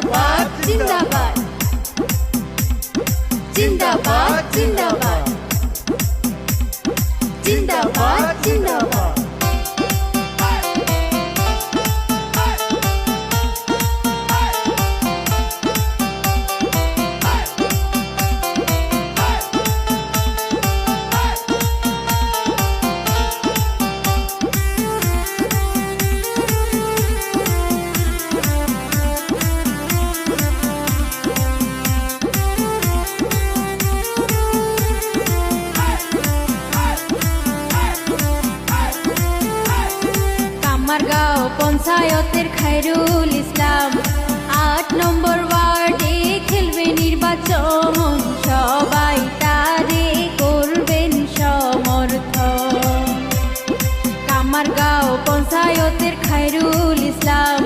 꽉꽉 찐다. কামারগাঁও পঞ্চায়েতের খায়রুল ইসলাম। আট নম্বর ওয়ার্ডে খেলবে নির্বাচন, সবাই তারে করবেন সমর্থন। কামারগাঁও পঞ্চায়েতের খায়রুল ইসলাম।